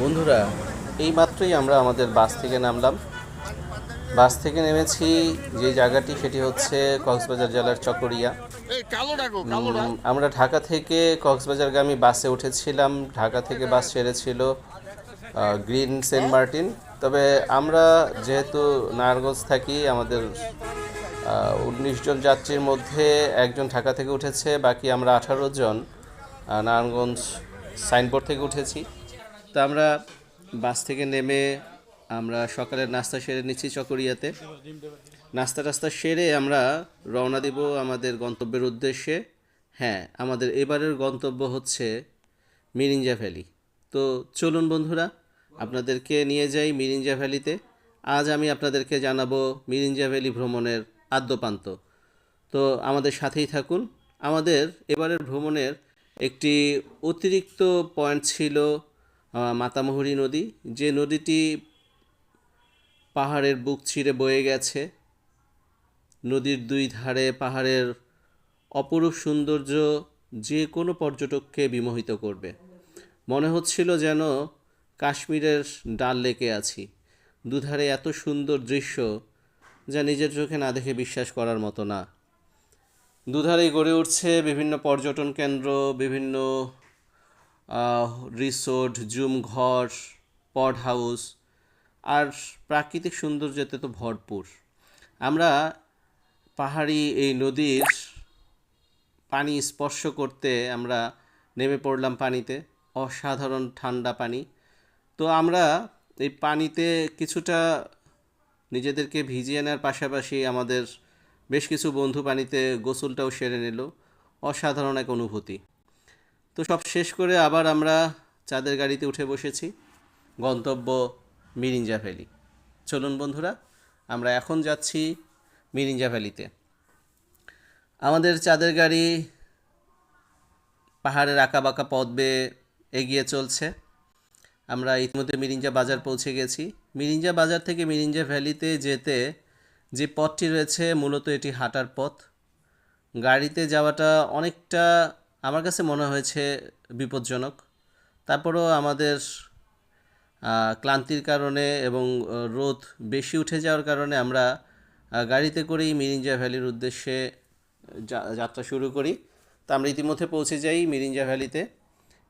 বন্ধুরা এই মাত্রই আমরা আমাদের বাস থেকে নামলাম। বাস থেকে নেমেছি যে জায়গাটি সেটি হচ্ছে কক্সবাজার জেলার চকরিয়া। আমরা ঢাকা থেকে কক্সবাজার কক্সবাজারগামী বাসে উঠেছিলাম। ঢাকা থেকে বাস ছেড়েছিল গ্রিন সেন্ট মার্টিন। তবে আমরা যেহেতু নারায়ণগঞ্জ থাকি আমাদের উনিশ জন যাত্রীর মধ্যে একজন ঢাকা থেকে উঠেছে বাকি আমরা আঠারো জন নারায়ণগঞ্জ সাইনবোর্ড থেকে উঠেছি। তো আমরা বাস থেকে নেমে আমরা সকালের নাস্তা সেরে নিচ্ছি চকরিয়াতে। নাস্তা টাস্তা সেরে আমরা রওনা দিব আমাদের গন্তব্যের উদ্দেশ্যে। হ্যাঁ আমাদের এবারের গন্তব্য হচ্ছে মিরিঞ্জা ভ্যালি। তো চলুন বন্ধুরা, আপনাদেরকে নিয়ে যাই মিরিঞ্জা ভ্যালিতে। আজ আমি আপনাদেরকে জানাব মিরিঞ্জা ভ্যালি ভ্রমণের আদ্যপান্ত। তো আমাদের সাথেই থাকুন। আমাদের এবারের ভ্রমণের একটি অতিরিক্ত পয়েন্ট ছিল মাতামুহুরী নদী, যে নদীটি পাহাড়ের বুক ছিঁড়ে বয়ে গেছে, নদীর দুই ধারে পাহাড়ের অপরূপ সৌন্দর্য যে কোনো পর্যটককে বিমোহিত করবে। মনে হচ্ছিল যেন কাশ্মীরের ডাল লেকে আছি। দুধারে এত সুন্দর দৃশ্য যা নিজের চোখে না দেখে বিশ্বাস করার মতো না। দুধারেই গড়ে উঠছে বিভিন্ন পর্যটন কেন্দ্র, বিভিন্ন রিসোর্ট, জুম ঘর, পড হাউস আর প্রাকৃতিক সৌন্দর্যতে তো ভরপুর। আমরা পাহাড়ি এই নদীর পানি স্পর্শ করতে আমরা নেমে পড়লাম পানিতে, অসাধারণ ঠান্ডা পানি। তো আমরা এই পানিতে কিছুটা নিজেদেরকে ভিজিয়ে নেওয়ার পাশাপাশি আমাদের বেশ কিছু বন্ধু পানিতে গোসলটাও সেরে নিল। অসাধারণ এক অনুভূতি। তো সব শেষ করে আবার আমরা চাঁদের গাড়িতে উঠে বসেছি। গন্তব্য মিরিঞ্জা ভ্যালি। চলুন বন্ধুরা, আমরা এখন যাচ্ছি মিরিঞ্জা ভ্যালিতে। আমাদের চাঁদের গাড়ি পাহাড়ের আঁকাবাঁকা পথ বেয়ে এগিয়ে চলছে। আমরা ইতিমধ্যে মিরিঞ্জা বাজার পৌঁছে গেছি। মিরিঞ্জা বাজার থেকে মিরিঞ্জা ভ্যালিতে যেতে যে পথটি রয়েছে, মূলত এটি হাঁটার পথ। গাড়িতে যাওয়াটা অনেকটা আমার কাছে মনে হয়েছে বিপজ্জনক। তারপরেও আমাদের ক্লান্তির কারণে এবং রোদ বেশি উঠে যাওয়ার কারণে আমরা গাড়িতে করেই মিরিঞ্জা ভ্যালির উদ্দেশ্যে যাত্রা শুরু করি। তো আমরা ইতিমধ্যে পৌঁছে যাই মিরিঞ্জা ভ্যালিতে।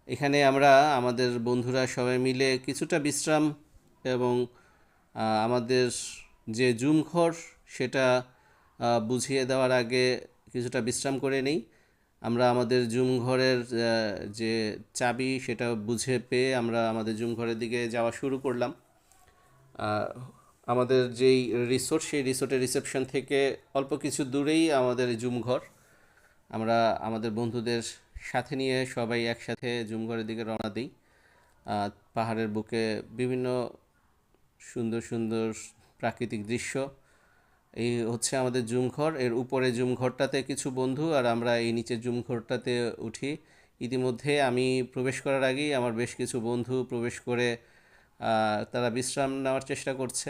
এখানে আমরা, আমাদের বন্ধুরা সবাই মিলে কিছুটা বিশ্রাম এবং আমাদের যে জুম ঘর, সেটা বুঝিয়ে দেওয়ার আগে কিছুটা বিশ্রাম করে নেই। আমরা আমাদের জুম ঘরের যে চাবি সেটা বুঝে পেয়ে আমরা আমাদের জুম ঘরের দিকে যাওয়া শুরু করলাম। আমাদের যেই রিসোর্ট, সেই রিসোর্টের রিসেপশন থেকে অল্প কিছু দূরেই আমাদের জুম ঘর। আমরা আমাদের বন্ধুদের সাথে নিয়ে সবাই একসাথে জুম ঘরের দিকে রওনা দিই। পাহাড়ের বুকে বিভিন্ন সুন্দর সুন্দর প্রাকৃতিক দৃশ্য। এই হচ্ছে আমাদের জুম ঘর এর উপরে জুম ঘরটাতে কিছু বন্ধু আর আমরা এই নিচের জুম ঘরটাতে উঠি। ইতিমধ্যে আমি প্রবেশ করার আগেই আমার বেশ কিছু বন্ধু প্রবেশ করে তারা বিশ্রাম নেওয়ার চেষ্টা করছে।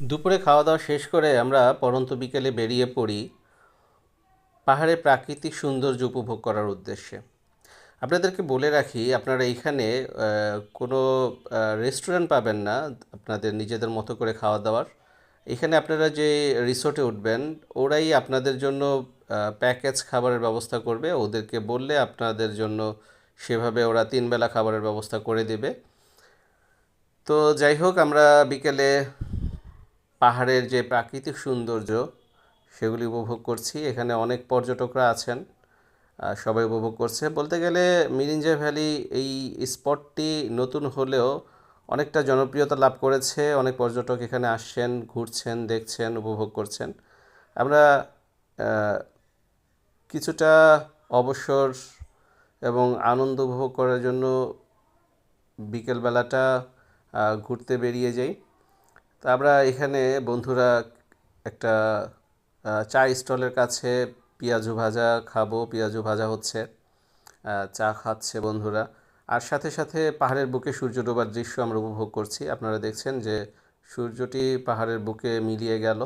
দুপুরে খাওয়া দাওয়া শেষ করে আমরা পরন্ত বিকেলে বেরিয়ে পড়ি পাহাড়ে প্রাকৃতিক সৌন্দর্য উপভোগ করার উদ্দেশ্যে। আপনাদেরকে বলে রাখি, আপনারা এইখানে কোনো রেস্টুরেন্ট পাবেন না, আপনাদের নিজেদের মতো করে খাওয়া দাওয়ার। এখানে আপনারা যে রিসোর্টে উঠবেন, ওরাই আপনাদের জন্য প্যাকেজ খাবারের ব্যবস্থা করবে। ওদেরকে বললে আপনাদের জন্য সেভাবে ওরা তিন বেলা খাবারের ব্যবস্থা করে দেবে। তো যাই হোক, আমরা বিকেলে পাহাড়ের যে প্রাকৃতিক সৌন্দর্য, সেগুলি উপভোগ করছি। এখানে অনেক পর্যটকরা আছেন। সবাই উপভোগ করছে। বলতে গেলে মিরিঞ্জা ভ্যালি এই স্পটটি নতুন হলেও অনেকটা জনপ্রিয়তা লাভ করেছে। অনেক পর্যটক এখানে আসছেন, ঘুরছেন, দেখছেন, উপভোগ করছেন। আমরা কিছুটা অবসর এবং আনন্দ উপভোগ করার জন্য বিকেলবেলাটা ঘুরতে বেরিয়ে যাই। তা আমরা এখানে বন্ধুরা একটা চা স্টলের কাছে পেঁয়াজু ভাজা খাব, পেঁয়াজু ভাজা হচ্ছে চা খাচ্ছে বন্ধুরা। আর সাথে সাথে পাহাড়ের বুকে সূর্য ডোবার দৃশ্য আমরা উপভোগ করছি। আপনারা দেখছেন যে সূর্যটি পাহাড়ের বুকে মিলিয়ে গেল।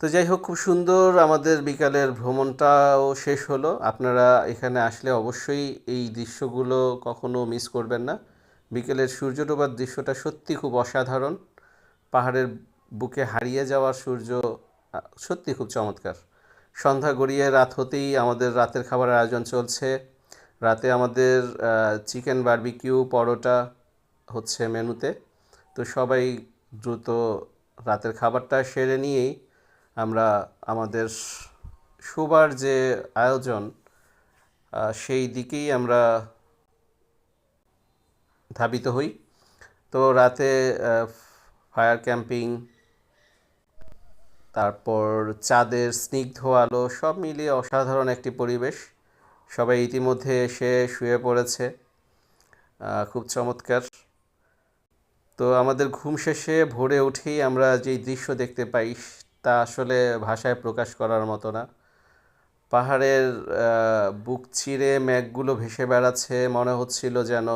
তো যাই হোক, খুব সুন্দর আমাদের বিকালের ভ্রমণটাও শেষ হলো। আপনারা এখানে আসলে অবশ্যই এই দৃশ্যগুলো কখনো মিস করবেন না। বিকেলের সূর্য ডোবার দৃশ্যটা সত্যি খুব অসাধারণ। পাহাড়ের বুকে হারিয়ে যাওয়ার সূর্য সত্যি খুব চমৎকার। সন্ধ্যা গড়িয়ে রাত হতেই আমাদের রাতের খাবারের আয়োজন চলছে। রাতে আমাদের চিকেন বারবিকিউ, পরোটা হচ্ছে মেনুতে। তো সবাই দ্রুত রাতের খাবারটা সেরে নিয়েই আমরা আমাদের শোবার যে আয়োজন সেই দিকেই আমরা ধাবিত হই। তো রাতে ফায়ার ক্যাম্পিং তারপর চাঁদের স্নিগ্ধ আলো সব মিলিয়ে অসাধারণ একটি পরিবেশ। সবাই ইতিমধ্যে এসে শুয়ে পড়েছে। খুব চমৎকার। তো আমাদের ঘুম শেষে ভোরে উঠেই আমরা যেই দৃশ্য দেখতে পাই, তা আসলে ভাষায় প্রকাশ করার মতো না। পাহাড়ের বুক চিরে মেঘগুলো ভেসে বেড়াচ্ছে, মনে হচ্ছিল যেন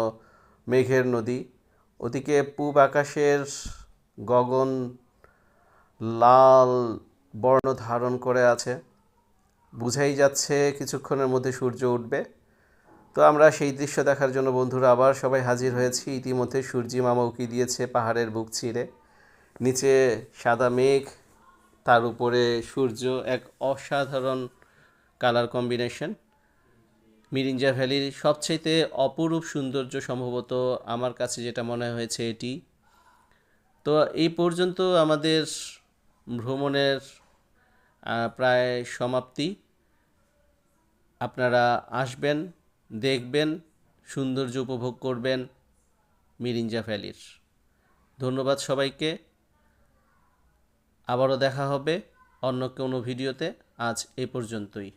মেঘের নদী। ওদিকে পূব আকাশের গগন লাল বর্ণ ধারণ করে আছে। বুঝাই যাচ্ছে কিছুক্ষণের মধ্যে সূর্য উঠবে। তো আমরা সেই দৃশ্য দেখার জন্য বন্ধুরা আবার সবাই হাজির হয়েছি। ইতিমধ্যে সূর্যি মামা উকি দিয়েছে পাহাড়ের বুক চিরে। নিচে সাদা মেঘ, তার উপরে সূর্য এক অসাধারণ কালার কম্বিনেশন। মিরিঞ্জা ভ্যালির সবচাইতে অপরূপ সৌন্দর্য সম্ভবত আমার কাছে যেটা মনে হয়েছে এটি। তো এই পর্যন্ত আমাদের ভ্রমণের প্রায় সমাপ্তি। আপনারা আসবেন, দেখবেন, সৌন্দর্য উপভোগ করবেন মিরিঞ্জা ভ্যালির। ধন্যবাদ সবাইকে। আবারও দেখা হবে অন্য কোনো ভিডিওতে। আজ এ পর্যন্তই।